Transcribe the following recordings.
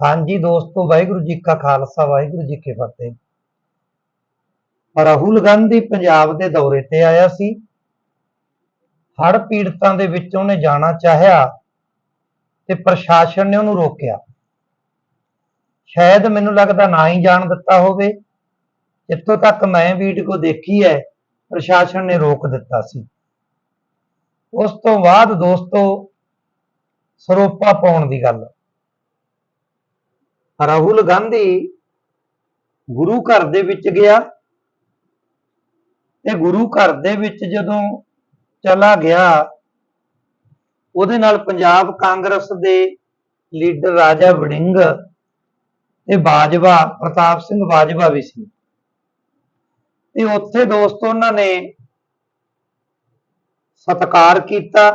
ਹਾਂਜੀ ਦੋਸਤੋ, ਵਾਹਿਗੁਰੂ ਜੀ ਕਾ ਖਾਲਸਾ, ਵਾਹਿਗੁਰੂ ਜੀ ਕੀ ਫਤਿਹ। ਰਾਹੁਲ ਗਾਂਧੀ ਪੰਜਾਬ ਦੇ ਦੌਰੇ ਤੇ ਆਇਆ ਸੀ। ਹੜ੍ਹ ਪੀੜਤਾਂ ਦੇ ਵਿੱਚ ਉਹਨੇ ਜਾਣਾ ਚਾਹਿਆ ਤੇ ਪ੍ਰਸ਼ਾਸਨ ਨੇ ਉਹਨੂੰ ਰੋਕਿਆ। ਸ਼ਾਇਦ ਮੈਨੂੰ ਲੱਗਦਾ ਨਾ ਹੀ ਜਾਣ ਦਿੱਤਾ ਹੋਵੇ। ਜਿੱਥੋਂ ਤੱਕ ਮੈਂ ਵੀਡੀਓ ਦੇਖੀ ਹੈ, ਪ੍ਰਸ਼ਾਸਨ ਨੇ ਰੋਕ ਦਿੱਤਾ ਸੀ। ਉਸ ਤੋਂ ਬਾਅਦ ਦੋਸਤੋ, ਸਰੋਪਾ ਪਾਉਣ ਦੀ ਗੱਲ। ਰਾਹੁਲ ਗਾਂਧੀ ਗੁਰੂ ਘਰ ਦੇ ਵਿੱਚ ਗਿਆ ਤੇ ਗੁਰੂ ਘਰ ਦੇ ਵਿੱਚ ਜਦੋਂ ਚਲਾ ਗਿਆ, ਉਹਦੇ ਨਾਲ ਪੰਜਾਬ ਕਾਂਗਰਸ ਦੇ ਲੀਡਰ ਰਾਜਾ ਵੜਿੰਗ ਤੇ ਬਾਜਵਾ, ਪ੍ਰਤਾਪ ਸਿੰਘ ਬਾਜਵਾ ਵੀ ਸੀ। ਤੇ ਉੱਥੇ ਦੋਸਤੋ ਉਹਨਾਂ ਨੇ ਸਤਿਕਾਰ ਕੀਤਾ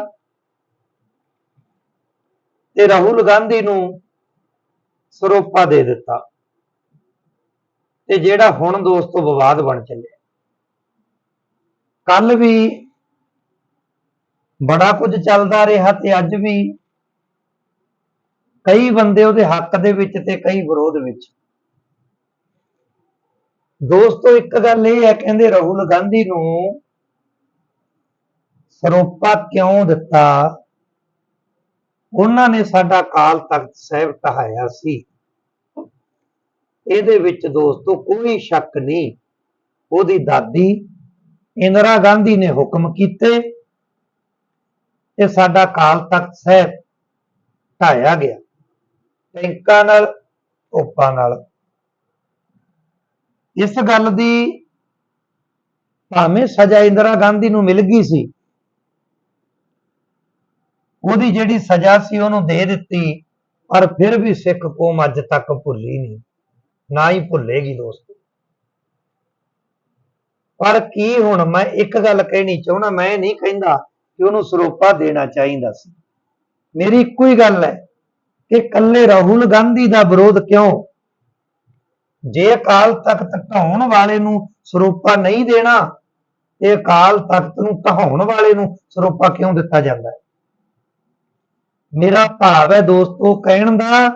ਤੇ ਰਾਹੁਲ ਗਾਂਧੀ ਨੂੰ ਸਰੋਪਾ ਦੇ ਦਿੱਤਾ। ਤੇ ਜਿਹੜਾ ਹੁਣ ਦੋਸਤੋ ਵਿਵਾਦ ਬਣ ਚੱਲਿਆ। ਕੱਲ ਵੀ ਬੜਾ ਕੁਝ ਚੱਲਦਾ ਰਿਹਾ ਤੇ ਅੱਜ ਵੀ ਕਈ ਬੰਦੇ ਉਹਦੇ ਹੱਕ ਦੇ ਵਿੱਚ ਤੇ ਕਈ ਵਿਰੋਧ ਵਿੱਚ। ਦੋਸਤੋ, ਇੱਕ ਗੱਲ ਇਹ ਹੈ, ਕਹਿੰਦੇ ਰਾਹੁਲ ਗਾਂਧੀ ਨੂੰ ਸਰੋਪਾ ਕਿਉਂ ਦਿੱਤਾ? ਉਹਨਾਂ ਨੇ ਸਾਡਾ ਕਾਲ ਤਖਤ ਸਾਹਿਬ ਢਹਾਇਆ ਸੀ। ਇਹਦੇ ਵਿੱਚ ਦੋਸਤੋ ਕੋਈ ਸ਼ੱਕ ਨਹੀਂ, ਉਹਦੀ ਦਾਦੀ ਇੰਦਰਾ ਗਾਂਧੀ ਨੇ ਹੁਕਮ ਕੀਤੇ ਤੇ ਸਾਡਾ ਕਾਲ ਤਖਤ ਸਾਹਿਬ ਢਾਇਆ ਗਿਆ। ਟੈਂਕਾਂ ਨਾਲ, ਤੋਪਾਂ ਨਾਲ। ਇਸ ਗੱਲ ਦੀ ਭਾਵੇਂ ਸਜ਼ਾ ਇੰਦਰਾ ਗਾਂਧੀ ਨੂੰ ਮਿਲ ਗਈ ਸੀ ਉਹਦੀ ਜਿਹੜੀ ਸਜ਼ਾ ਸੀ ਉਹਨੂੰ ਦੇ ਦਿੱਤੀ, ਪਰ ਫਿਰ ਵੀ ਸਿੱਖ ਕੌਮ ਅੱਜ ਤੱਕ ਭੁੱਲੀ ਨਹੀਂ। ਨਾ ਹੀ ਭੁੱਲੇਗੀ ਦੋਸਤੋ। ਪਰ ਕੀ ਹੁਣ ਮੈਂ ਇੱਕ ਗੱਲ ਕਹਿਣੀ ਚਾਹੁੰਦਾ, ਮੈਂ ਨਹੀਂ ਕਹਿੰਦਾ ਕਿ ਉਹਨੂੰ ਸਰੋਪਾ ਦੇਣਾ ਚਾਹੀਦਾ ਸੀ। ਮੇਰੀ ਇੱਕੋ ਹੀ ਗੱਲ ਹੈ ਕਿ ਕੱਲੇ ਰਾਹੁਲ ਗਾਂਧੀ ਦਾ ਵਿਰੋਧ ਕਿਉਂ? ਜੇ ਅਕਾਲ ਤਖਤ ਢਾਉਣ ਵਾਲੇ ਨੂੰ ਸਰੋਪਾ ਨਹੀਂ ਦੇਣਾ, ਤੇ ਅਕਾਲ ਤਖਤ ਨੂੰ ਢਾਉਣ ਵਾਲੇ ਨੂੰ ਸਰੋਪਾ ਕਿਉਂ ਦਿੱਤਾ ਜਾਂਦਾ ਹੈ? ਮੇਰਾ ਭਾਵ ਹੈ ਦੋਸਤੋ ਕਹਿਣ ਦਾ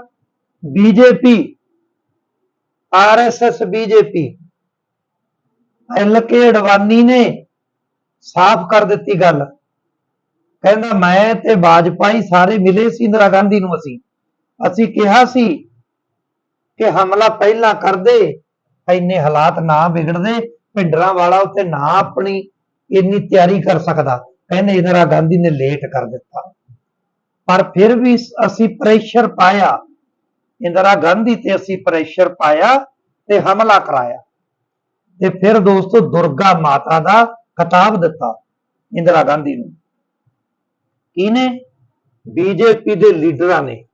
BJP RSS BJP LK Advani ਨੇ ਸਾਫ਼ ਕਰ ਦਿੱਤੀ ਗੱਲ। ਕਹਿੰਦਾ, ਮੈਂ ਤੇ ਬਾਜਪਾਈ ਸਾਰੇ ਮਿਲੇ ਸੀ ਇੰਦਰਾ ਗਾਂਧੀ ਨੂੰ ਅਸੀਂ। ਅਸੀਂ ਕਿਹਾ ਸੀ ਕਿ ਹਮਲਾ ਪਹਿਲਾਂ ਕਰਦੇ ਇੰਨੇ ਹਾਲਾਤ ਨਾ ਵਿਗੜਦੇ, ਭਿੰਡਰਾਂ ਵਾਲਾ ਉੱਤੇ ਨਾ ਆਪਣੀ ਇੰਨੀ ਤਿਆਰੀ ਕਰ ਸਕਦਾ। ਕਹਿੰਦੇ, ਇੰਦਰਾ ਗਾਂਧੀ ਨੇ ਲੇਟ ਕਰ ਦਿੱਤਾ। ਪਰ ਫਿਰ ਵੀ ਅਸੀਂ ਪ੍ਰੈਸ਼ਰ ਪਾਇਆ। ਇੰਦਰਾ ਗਾਂਧੀ ਤੇ ਅਸੀਂ ਪ੍ਰੈਸ਼ਰ ਪਾਇਆ ਤੇ ਹਮਲਾ ਕਰਾਇਆ। ਤੇ ਫਿਰ ਦੋਸਤੋ ਦੁਰਗਾ ਮਾਤਾ ਦਾ ਖਿਤਾਬ ਦਿੱਤਾ ਇੰਦਰਾ ਗਾਂਧੀ ਨੂੰ। ਕਿਹਨੇ? ਬੀਜੇਪੀ ਦੇ ਲੀਡਰਾਂ ਨੇ।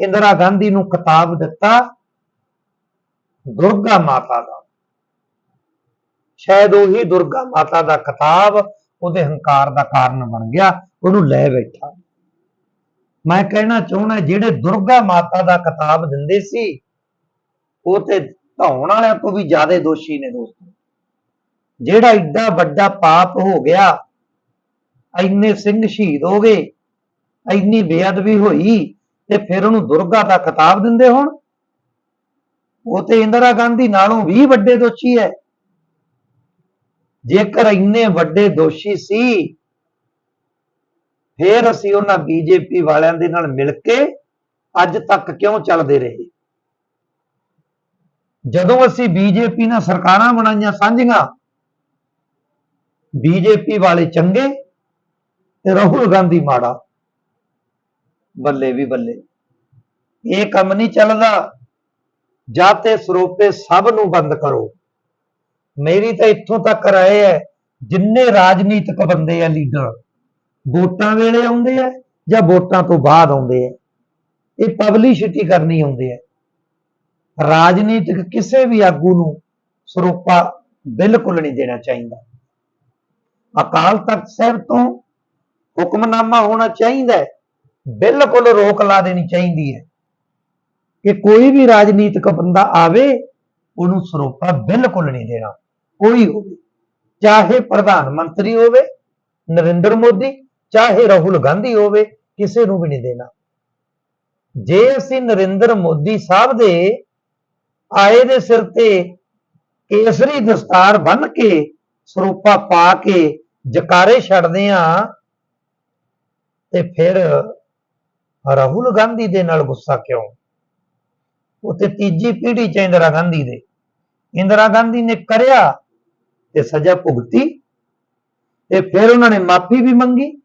ਇੰਦਰਾ ਗਾਂਧੀ ਨੂੰ ਖਿਤਾਬ ਦਿੱਤਾ ਦੁਰਗਾ ਮਾਤਾ ਦਾ। ਸ਼ਾਇਦ ਉਹੀ ਦੁਰਗਾ ਮਾਤਾ ਦਾ ਖਿਤਾਬ ਉਹਦੇ ਹੰਕਾਰ ਦਾ ਕਾਰਨ ਬਣ ਗਿਆ, ਉਹਨੂੰ ਲੈ ਬੈਠਾ। ਮੈਂ ਕਹਿਣਾ ਚਾਹੁੰਦਾ, ਜਿਹੜੇ ਦੁਰਗਾ ਮਾਤਾ ਦਾ ਕਿਤਾਬ ਦਿੰਦੇ ਸੀ, ਉਹ ਤੇ ਧੌਣ ਵਾਲਿਆਂ ਤੋਂ ਵੀ ਜ਼ਿਆਦਾ ਦੋਸ਼ੀ ਨੇ ਦੋਸਤੋ। ਜਿਹੜਾ ਏਡਾ ਵੱਡਾ ਪਾਪ ਹੋ ਗਿਆ, ਇੰਨੇ ਸਿੰਘ ਸ਼ਹੀਦ ਹੋ ਗਏ, ਇੰਨੀ ਬੇਅਦਬੀ ਹੋਈ, ਤੇ ਫਿਰ ਉਹਨੂੰ ਦੁਰਗਾ ਦਾ ਖਿਤਾਬ ਦਿੰਦੇ ਹੋਣ? ਉਹ ਤੇ ਇੰਦਰਾ ਗਾਂਧੀ ਨਾਲੋਂ ਵੀ ਵੱਡੇ ਦੋਸ਼ੀ ਹੈ ਜੇਕਰ ਇੰਨੇ ਵੱਡੇ ਦੋਸ਼ੀ ਸੀ ਫਿਰ ਅਸੀਂ ਉਹਨਾਂ ਬੀਜੇਪੀ ਵਾਲਿਆਂ ਦੇ ਨਾਲ ਮਿਲ ਕੇ ਅੱਜ ਤੱਕ ਕਿਉਂ ਚੱਲਦੇ ਰਹੇ? ਜਦੋਂ ਅਸੀਂ ਬੀਜੇਪੀ ਨਾਲ ਸਰਕਾਰਾਂ ਬਣਾਈਆਂ ਸਾਂਝੀਆਂ, ਬੀਜੇਪੀ ਵਾਲੇ ਚੰਗੇ ਤੇ ਰਾਹੁਲ ਗਾਂਧੀ ਮਾੜਾ। ਬੱਲੇ ਵੀ ਬੱਲੇ। ਇਹ ਕੰਮ ਨਹੀਂ ਚੱਲਦਾ। ਜਾਂ ਤੇ ਸਰੋਪੇ ਸਭ ਨੂੰ ਬੰਦ ਕਰੋ। ਮੇਰੀ ਤਾਂ ਇੱਥੋਂ ਤੱਕ ਰਾਏ ਹੈ, ਜਿੰਨੇ ਰਾਜਨੀਤਿਕ ਬੰਦੇ ਆ ਲੀਡਰ ਵੋਟਾਂ ਵੇਲੇ ਆਉਂਦੇ ਆ ਜਾਂ ਵੋਟਾਂ ਤੋਂ ਬਾਅਦ ਆਉਂਦੇ ਆ? ਇਹ ਪਬਲਿਸਿਟੀ ਕਰਨੀ ਆਉਂਦੇ ਆ ਰਾਜਨੀਤਿਕ ਕਿਸੇ ਵੀ ਆਗੂ ਨੂੰ ਸਰੋਪਾ ਬਿਲਕੁਲ ਨਹੀਂ ਦੇਣਾ ਚਾਹੀਦਾ। ਅਕਾਲ ਤਖਤ ਸਾਹਿਬ ਤੋਂ ਹੁਕਮਨਾਮਾ ਹੋਣਾ ਚਾਹੀਦਾ ਹੈ। ਬਿਲਕੁਲ ਰੋਕ ਲਾ ਦੇਣੀ ਚਾਹੀਦੀ ਹੈ। ਕਿ ਕੋਈ ਵੀ ਰਾਜਨੀਤਿਕ ਬੰਦਾ ਆਵੇ, ਉਹਨੂੰ ਸਰੋਪਾ ਬਿਲਕੁਲ ਨਹੀਂ ਦੇਣਾ। ਕੋਈ ਹੋਵੇ। ਚਾਹੇ ਪ੍ਰਧਾਨ ਮੰਤਰੀ ਹੋਵੇ, ਨਰਿੰਦਰ ਮੋਦੀ ਚਾਹੇ ਰਾਹੁਲ ਗਾਂਧੀ ਹੋਵੇ, ਕਿਸੇ ਨੂੰ ਵੀ ਨਹੀਂ ਦੇਣਾ। ਜੇ ਅਸੀਂ ਨਰਿੰਦਰ ਮੋਦੀ ਸਾਹਿਬ ਦੇ ਆਏ ਦੇ ਸਿਰ ਤੇ ਕੇਸਰੀ ਦਸਤਾਰ ਬੰਨ ਕੇ, ਸਰੂਪਾ ਪਾ ਕੇ ਜਕਾਰੇ ਛੱਡਦੇ ਆ ਤੇ ਫਿਰ ਰਾਹੁਲ ਗਾਂਧੀ ਦੇ ਨਾਲ ਗੁੱਸਾ ਕਿਉਂ? ਉਤੇ ਤੀਜੀ ਪੀੜ੍ਹੀ ਚ ਇੰਦਰਾ ਗਾਂਧੀ ਦੇ। ਇੰਦਰਾ ਗਾਂਧੀ ਨੇ ਕਰਿਆ ਤੇ ਸਜ਼ਾ ਭੁਗਤੀ, ਤੇ ਫਿਰ ਉਹਨਾਂ ਨੇ ਮਾਫੀ ਵੀ ਮੰਗੀ।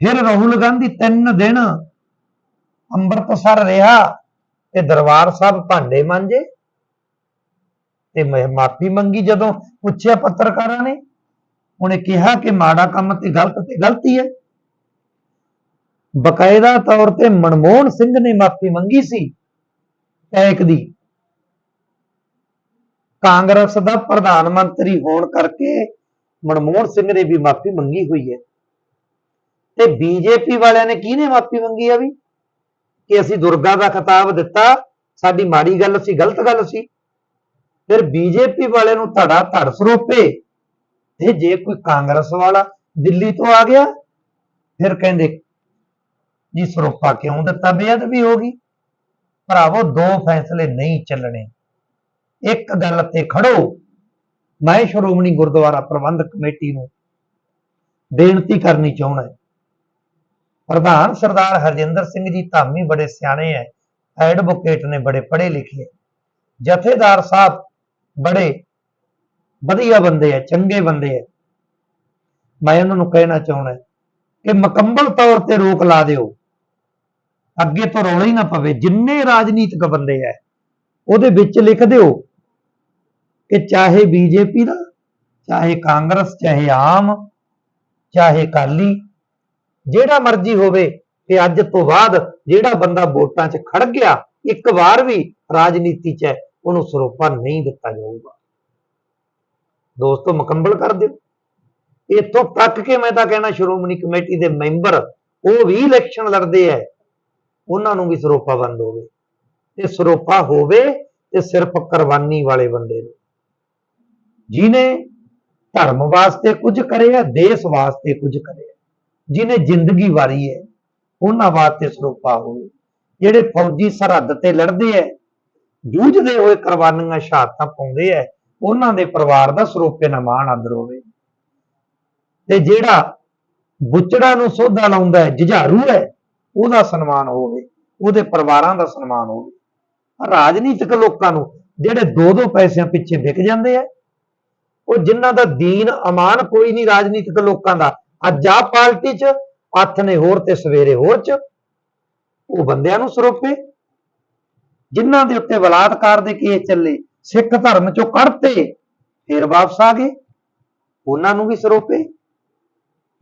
ਫਿਰ ਰਾਹੁਲ ਗਾਂਧੀ ਤਿੰਨ ਦਿਨ ਅੰਮ੍ਰਿਤਸਰ ਰਿਹਾ ਤੇ ਦਰਬਾਰ ਸਾਹਿਬ ਭਾਂਡੇ ਮਾਂਜੇ ਤੇ ਮਾਫੀ ਮੰਗੀ ਜਦੋਂ ਪੁੱਛਿਆ ਪੱਤਰਕਾਰਾਂ ਨੇ। ਉਹਨੇ ਕਿਹਾ ਕਿ ਮਾੜਾ ਕੰਮ ਤੇ ਗਲਤ ਤੇ ਗਲਤੀ ਹੈ। ਬਕਾਇਦਾ ਤੌਰ ਤੇ ਮਨਮੋਹਨ ਸਿੰਘ ਨੇ ਮਾਫੀ ਮੰਗੀ ਸੀ ਟੈਕ ਦੀ। ਕਾਂਗਰਸ ਦਾ ਪ੍ਰਧਾਨ ਮੰਤਰੀ ਹੋਣ ਕਰਕੇ ਮਨਮੋਹਨ ਸਿੰਘ ਨੇ ਵੀ ਮਾਫੀ ਮੰਗੀ ਹੋਈ ਹੈ। ਤੇ ਬੀਜੇਪੀ ਵਾਲਿਆਂ ਨੇ ਕਿਹਨੇ ਮਾਫੀ ਮੰਗੀ ਆ ਵੀ? ਕਿ ਅਸੀਂ ਦੁਰਗਾ ਦਾ ਖਿਤਾਬ ਦਿੱਤਾ, ਸਾਡੀ ਮਾੜੀ ਗੱਲ ਸੀ, ਗਲਤ ਗੱਲ ਸੀ। ਫਿਰ ਬੀਜੇਪੀ ਵਾਲਿਆਂ ਨੂੰ ਧੜਾ ਧੜ ਸਰੋਪੇ। ਤੇ ਜੇ ਕੋਈ ਕਾਂਗਰਸ ਵਾਲਾ ਦਿੱਲੀ ਤੋਂ ਆ ਗਿਆ, ਫਿਰ ਕਹਿੰਦੇ, ਜੀ ਸਰੋਪਾ ਕਿਉਂ ਦਿੱਤਾ? ਬੇਅਦਬੀ ਹੋ ਗਈ। ਭਰਾਵੋ, ਦੋ ਫੈਸਲੇ ਨਹੀਂ ਚੱਲਣੇ। ਇੱਕ ਗੱਲ ਤੇ ਖੜੋ। ਮੈਂ ਸ਼੍ਰੋਮਣੀ ਗੁਰਦੁਆਰਾ ਪ੍ਰਬੰਧਕ ਕਮੇਟੀ ਨੂੰ ਬੇਨਤੀ ਕਰਨੀ ਚਾਹੁੰਦਾ ਪ੍ਰਧਾਨ ਸਰਦਾਰ ਹਰਜਿੰਦਰ ਸਿੰਘ ਜੀ ਧਾਮੀ ਬੜੇ ਸਿਆਣੇ ਐ। ਐਡਵੋਕੇਟ ਨੇ ਬੜੇ ਪੜ੍ਹੇ ਲਿਖੇ ਐ। ਜਥੇਦਾਰ ਸਾਹਿਬ ਬੜੇ ਵਧੀਆ ਬੰਦੇ ਐ, ਚੰਗੇ ਬੰਦੇ ਐ। ਮੈਂ ਉਹਨਾਂ ਨੂੰ ਕਹਿਣਾ ਚਾਹੁੰਦਾ ਕਿ ਮੁਕੰਮਲ ਤੌਰ ਤੇ ਰੋਕ ਲਾ ਦਿਓ। ਅੱਗੇ ਤੋਂ ਰੌਲਾ ਹੀ ਨਾ ਪਵੇ। ਜਿੰਨੇ ਰਾਜਨੀਤਿਕ ਬੰਦੇ ਐ, ਉਹਦੇ ਵਿੱਚ ਲਿਖ ਦਿਓ ਕਿ ਚਾਹੇ ਬੀਜੇਪੀ ਦਾ, ਚਾਹੇ ਕਾਂਗਰਸ, ਚਾਹੇ ਆਮ, ਚਾਹੇ ਕਾਲੀ ਜਿਹੜਾ ਮਰਜ਼ੀ ਹੋਵੇ, ਤੇ ਅੱਜ ਤੋਂ ਬਾਅਦ ਜਿਹੜਾ ਬੰਦਾ ਵੋਟਾਂ 'ਚ ਖੜ ਗਿਆ, ਇੱਕ ਵਾਰ ਵੀ ਰਾਜਨੀਤੀ 'ਚ ਹੈ ਉਹਨੂੰ ਸਰੋਪਾ ਨਹੀਂ ਦਿੱਤਾ ਜਾਊਗਾ। ਦੋਸਤੋ, ਮੁਕੰਮਲ ਕਰ ਦਿਓ। ਇੱਥੋਂ ਤੱਕ ਕਿ ਮੈਂ ਤਾਂ ਕਹਿਣਾ, ਸ਼੍ਰੋਮਣੀ ਕਮੇਟੀ ਦੇ ਮੈਂਬਰ ਉਹ ਵੀ ਇਲੈਕਸ਼ਨ ਲੜਦੇ ਐ, ਉਹਨਾਂ ਨੂੰ ਵੀ ਸਰੋਪਾ ਬੰਦ ਹੋਵੇ। ਤੇ ਸਰੋਪਾ ਹੋਵੇ ਤੇ ਸਿਰਫ ਕੁਰਬਾਨੀ ਵਾਲੇ ਬੰਦੇ ਨੂੰ। ਜਿਨੇ ਧਰਮ ਵਾਸਤੇ ਕੁਝ ਕਰਿਆ, ਦੇਸ਼ ਵਾਸਤੇ ਕੁਝ ਕਰਿਆ। ਜਿਨੇ ਜ਼ਿੰਦਗੀ ਵਾਰੀ ਹੈ, ਉਹਨਾਂ ਵਾਸਤੇ ਸਰੂਪਾ ਹੋਵੇ। ਜਿਹੜੇ ਫੌਜੀ ਸਰਹੱਦ ਤੇ ਲੜਦੇ ਐ ਜੂਝਦੇ ਹੋਏ ਕੁਰਬਾਨੀਆਂ ਸ਼ਹਾਦਤਾਂ ਪਾਉਂਦੇ ਐ ਉਹਨਾਂ ਦੇ ਪਰਿਵਾਰ ਦਾ ਸਰੂਪੇ ਨਾਲ ਮਾਣ ਆਦਰ ਹੋਵੇ। ਤੇ ਜਿਹੜਾ ਬੁੱਚੜਾ ਨੂੰ ਸੋਧਾ ਲਾਉਂਦਾ ਹੈ, ਜੁਝਾਰੂ ਹੈ, ਉਹਦਾ ਸਨਮਾਨ ਹੋਵੇ, ਉਹਦੇ ਪਰਿਵਾਰਾਂ ਦਾ ਸਨਮਾਨ ਹੋਵੇ। ਰਾਜਨੀਤਿਕ ਲੋਕਾਂ ਨੂੰ ਜਿਹੜੇ ਦੋ ਦੋ ਪੈਸਿਆਂ ਪਿੱਛੇ ਵਿਕ ਜਾਂਦੇ ਐ ਉਹ ਜਿਨ੍ਹਾਂ ਦਾ ਦੀਨ ਅਮਾਨ ਕੋਈ ਨਹੀਂ ਰਾਜਨੀਤਿਕ ਲੋਕਾਂ ਦਾ ਅੱਜ ਆ ਪਾਰਟੀ 'ਚ ਹੱਥ ਨੇ ਹੋਰ ਤੇ ਸਵੇਰੇ ਹੋਰ 'ਚ ਉਹ ਬੰਦਿਆਂ ਨੂੰ ਸਰੋਪੇ। ਜਿਨ੍ਹਾਂ ਦੇ ਉੱਤੇ ਬਲਾਤਕਾਰ ਦੇ ਕੇਸ ਚੱਲੇ, ਸਿੱਖ ਧਰਮ 'ਚੋਂ ਕੱਢਤੇ, ਫਿਰ ਵਾਪਸ ਆ ਗਏ। ਉਹਨਾਂ ਨੂੰ ਵੀ ਸਰੋਪੇ।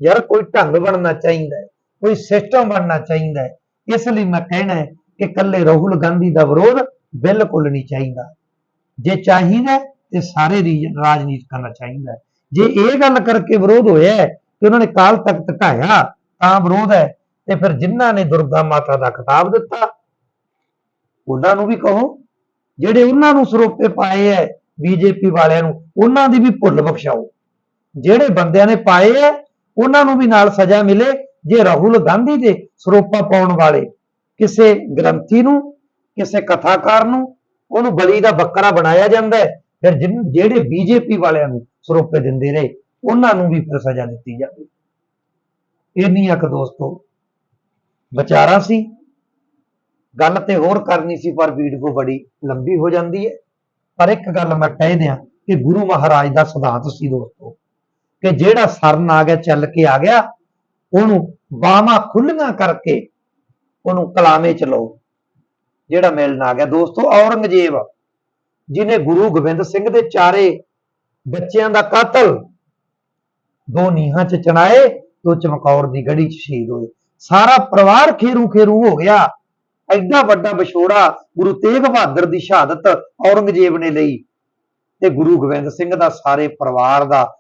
ਯਾਰ ਕੋਈ ਢੰਗ ਬਣਨਾ ਚਾਹੀਦਾ ਹੈ, ਕੋਈ ਸਿਸਟਮ ਬਣਨਾ ਚਾਹੀਦਾ ਹੈ। ਇਸ ਲਈ ਮੈਂ ਕਹਿਣਾ ਹੈ ਕਿ ਕੱਲੇ ਰਾਹੁਲ ਗਾਂਧੀ ਦਾ ਵਿਰੋਧ ਬਿਲਕੁਲ ਨਹੀਂ ਚਾਹੀਦਾ। ਜੇ ਚਾਹੀਦਾ ਤੇ ਸਾਰੇ ਰਾਜਨੀਤ ਕਰਨਾ ਚਾਹੀਦਾ ਜੇ ਇਹ ਗੱਲ ਕਰਕੇ ਵਿਰੋਧ ਹੋਇਆ ਕਿ ਉਹਨਾਂ ਨੇ ਕਾਲ ਤਖਤ ਢਾਇਆ ਤਾਂ ਵਿਰੋਧ ਹੈ ਤੇ ਫਿਰ ਜਿਨ੍ਹਾਂ ਨੇ ਦੁਰਗਾ ਮਾਤਾ ਦਾ ਖਿਤਾਬ ਦਿੱਤਾ, ਉਹਨਾਂ ਨੂੰ ਵੀ ਕਹੋ। ਜਿਹੜੇ ਉਹਨਾਂ ਨੂੰ ਸਰੋਪੇ ਪਾਏ ਐ ਬੀਜੇਪੀ ਵਾਲਿਆਂ ਨੂੰ, ਉਹਨਾਂ ਦੀ ਵੀ ਭੁੱਲ ਬਖਸ਼ਾਓ। ਜਿਹੜੇ ਬੰਦਿਆਂ ਨੇ ਪਾਏ ਐ, ਉਹਨਾਂ ਨੂੰ ਵੀ ਨਾਲ ਸਜ਼ਾ ਮਿਲੇ ਜੇ ਰਾਹੁਲ ਗਾਂਧੀ ਦੇ ਸਰੋਪਾ ਪਾਉਣ ਵਾਲੇ ਕਿਸੇ ਗ੍ਰੰਥੀ ਨੂੰ, ਕਿਸੇ ਕਥਾਕਾਰ ਨੂੰ, ਉਹਨੂੰ ਬਲੀ ਦਾ ਬੱਕਰਾ ਬਣਾਇਆ ਜਾਂਦਾ ਹੈ ਫਿਰ ਜਿਹੜੇ ਬੀਜੇਪੀ ਵਾਲਿਆਂ ਨੂੰ ਸਰੋਪੇ ਦਿੰਦੇ ਰਹੇ ਉਹਨਾਂ ਨੂੰ ਵੀ ਫਿਰ ਸਜ਼ਾ ਦਿੱਤੀ ਜਾਵੇ। ਇੰਨੀ ਇੱਕ ਦੋਸਤੋ, ਵਿਚਾਰਾ ਸੀ। ਗੱਲ ਤੇ ਹੋਰ ਕਰਨੀ ਸੀ, ਪਰ ਵੀਡੀਓ ਬੜੀ ਲੰਬੀ ਹੋ ਜਾਂਦੀ ਹੈ ਪਰ ਇੱਕ ਗੱਲ ਮੈਂ ਕਹਿ ਦਿਆਂ ਕਿ ਗੁਰੂ ਮਹਾਰਾਜ ਦਾ ਸਿਧਾਂਤ ਸੀ ਦੋਸਤੋ, ਕਿ ਜਿਹੜਾ ਸਰਨ ਆ ਗਿਆ, ਚੱਲ ਕੇ ਆ ਗਿਆ, ਉਹਨੂੰ ਬਾਹਾਂ ਖੁੱਲੀਆਂ ਕਰਕੇ ਉਹਨੂੰ ਕਲਾਮੇ ਚ ਲਓ, ਜਿਹੜਾ ਮਿਲਣ ਆ ਗਿਆ। ਦੋਸਤੋ, ਔਰੰਗਜ਼ੇਬ ਜਿਨੇ ਗੁਰੂ ਗੋਬਿੰਦ ਸਿੰਘ ਦੇ ਚਾਰੇ ਬੱਚਿਆਂ ਦਾ ਕਾਤਲ ਦੋ ਨੀਹਾਂ 'ਚ ਚਣਾਏ, ਦੋ ਚਮਕੌਰ ਦੀ ਗੜੀ 'ਚ ਸ਼ਹੀਦ ਹੋਏ। ਸਾਰਾ ਪਰਿਵਾਰ ਖੇਰੂ ਖੇਰੂ ਹੋ ਗਿਆ। ਐਡਾ ਵੱਡਾ ਵਿਛੋੜਾ ਗੁਰੂ ਤੇਗ ਬਹਾਦਰ ਦੀ ਸ਼ਹਾਦਤ ਔਰੰਗਜ਼ੇਬ ਨੇ ਲਈ। ਤੇ ਗੁਰੂ ਗੋਬਿੰਦ ਸਿੰਘ ਦਾ ਸਾਰੇ ਪਰਿਵਾਰ ਦਾ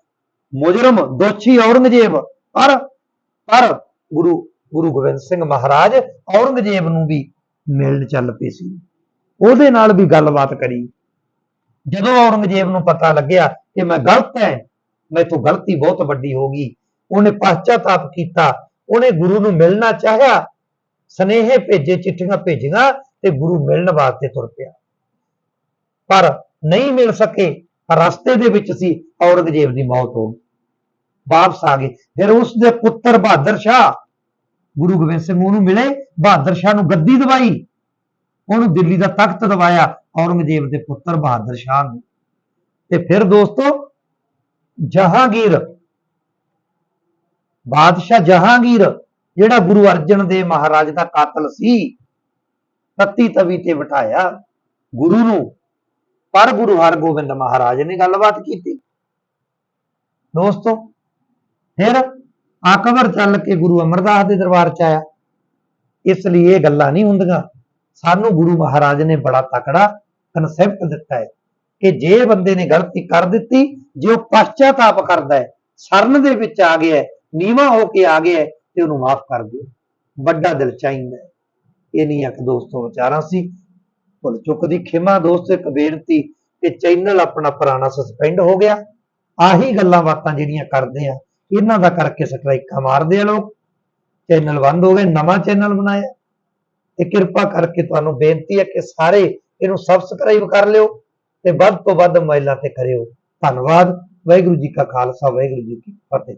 ਮੁਜਰਮ, ਦੋਸ਼ੀ ਔਰੰਗਜ਼ੇਬ। ਪਰ ਪਰ ਗੁਰੂ ਗੁਰੂ ਗੋਬਿੰਦ ਸਿੰਘ ਮਹਾਰਾਜ ਔਰੰਗਜ਼ੇਬ ਨੂੰ ਵੀ ਮਿਲਣ ਚੱਲ ਪਏ ਸੀ। ਉਹਦੇ ਨਾਲ ਵੀ ਗੱਲਬਾਤ ਕਰੀ। ਜਦੋਂ ਔਰੰਗਜ਼ੇਬ ਨੂੰ ਪਤਾ ਲੱਗਿਆ ਕਿ ਮੈਂ ਗਲਤ ਹਾਂ ਮੈਥੋਂ ਗਲਤੀ ਬਹੁਤ ਵੱਡੀ ਹੋ ਗਈ। ਉਹਨੇ ਪਛਤਾਪ ਕੀਤਾ। ਉਹਨੇ ਗੁਰੂ ਨੂੰ ਮਿਲਣਾ ਚਾਹਿਆ। ਸਨੇਹੇ ਭੇਜੇ, ਚਿੱਠੀਆਂ ਭੇਜੀਆਂ ਤੇ ਗੁਰੂ ਮਿਲਣ ਵਾਸਤੇ ਤੁਰ ਪਿਆ। ਪਰ ਨਹੀਂ ਮਿਲ ਸਕੇ। ਰਸਤੇ ਦੇ ਵਿੱਚ ਸੀ, ਔਰੰਗਜ਼ੇਬ ਦੀ ਮੌਤ ਹੋ ਗਈ। ਵਾਪਸ ਆ ਗਏ। ਫਿਰ ਉਸ ਦੇ ਪੁੱਤਰ ਬਹਾਦਰ ਸ਼ਾਹ, ਗੁਰੂ ਗੋਬਿੰਦ ਸਿੰਘ ਉਹਨੂੰ ਮਿਲੇ। ਬਹਾਦਰ ਸ਼ਾਹ ਨੂੰ ਗੱਦੀ ਦਵਾਈ। ਉਹਨੂੰ ਦਿੱਲੀ ਦਾ ਤਖਤ ਦਵਾਇਆ। ਔਰੰਗਜ਼ੇਬ ਦੇ ਪੁੱਤਰ ਬਹਾਦਰ ਸ਼ਾਹ ਨੂੰ। ਤੇ ਫਿਰ ਦੋਸਤੋ ਜਹਾਂਗੀਰ। ਬਾਦਸ਼ਾਹ ਜਹਾਂਗੀਰ, ਜਿਹੜਾ ਗੁਰੂ ਅਰਜਨ ਦੇਵ ਮਹਾਰਾਜ ਦਾ ਕਾਤਲ ਸੀ, ਤੱਤੀ ਤਵੀ ਤੇ ਬਿਠਾਇਆ ਗੁਰੂ ਨੂੰ। ਪਰ ਗੁਰੂ ਹਰਗੋਬਿੰਦ ਮਹਾਰਾਜ ਨੇ ਗੱਲਬਾਤ ਕੀਤੀ। ਦੋਸਤੋ, ਫਿਰ ਅਕਬਰ ਚੱਲ ਕੇ ਗੁਰੂ ਅਮਰਦਾਸ ਦੇ ਦਰਬਾਰ ਚ ਆਇਆ। ਇਸ ਲਈ ਇਹ ਗੱਲਾਂ ਨਹੀਂ ਹੁੰਦੀਆਂ। ਸਾਨੂੰ ਗੁਰੂ ਮਹਾਰਾਜ ਨੇ ਬੜਾ ਤਕੜਾ ਕਨਸੈਪਟ ਦਿੱਤਾ ਹੈ। ਕਿ ਜੇ ਬੰਦੇ ਨੇ ਗਲਤੀ ਕਰ ਦਿੱਤੀ, ਜੇ ਉਹ ਪਛਤਾਤਾਪ ਕਰਦਾ ਹੈ, ਸ਼ਰਨ ਦੇ ਵਿੱਚ ਆ ਗਿਆ ਹੈ, ਨੀਵਾ ਹੋ ਕੇ ਆ ਗਿਆ ਹੈ, ਤੇ ਉਹਨੂੰ ਮਾਫ ਕਰ ਦਿਓ। ਵੱਡਾ ਦਿਲ ਚਾਹੀਦਾ ਹੈ। ਇਹ ਨਹੀਂ ਇੱਕ ਦੋਸਤੋ ਵਿਚਾਰਾਂ ਸੀ। ਭੁੱਲ ਚੁੱਕ ਦੀ ਖਿਮਾ ਦੋਸਤ, ਇੱਕ ਬੇਨਤੀ ਕਿ ਚੈਨਲ ਆਪਣਾ ਪੁਰਾਣਾ ਸਸਪੈਂਡ ਹੋ ਗਿਆ। ਆਹੀ ਗੱਲਾਂ ਬਾਤਾਂ ਜਿਹੜੀਆਂ ਕਰਦੇ ਆ, ਇਹਨਾਂ ਦਾ ਕਰਕੇ ਸਟ੍ਰਾਈਕਾਂ ਮਾਰਦੇ ਆ ਲੋਕ। ਚੈਨਲ ਬੰਦ ਹੋ ਗਏ, ਨਵਾਂ ਚੈਨਲ ਬਣਾਇਆ। ਤੇ ਕਿਰਪਾ ਕਰਕੇ ਤੁਹਾਨੂੰ ਬੇਨਤੀ ਹੈ ਕਿ ਸਾਰੇ ਇਹਨੂੰ ਸਬਸਕ੍ਰਾਈਬ ਕਰ ਲਿਓ। ਤੇ ਵੱਧ ਤੋਂ ਵੱਧ ਮੋਬਾਈਲਾਂ ਤੇ ਕਰਿਓ। ਧੰਨਵਾਦ। ਵਾਹਿਗੁਰੂ ਜੀ ਕਾ ਖਾਲਸਾ, ਵਾਹਿਗੁਰੂ ਜੀ ਕੀ ਫਤਿਹ।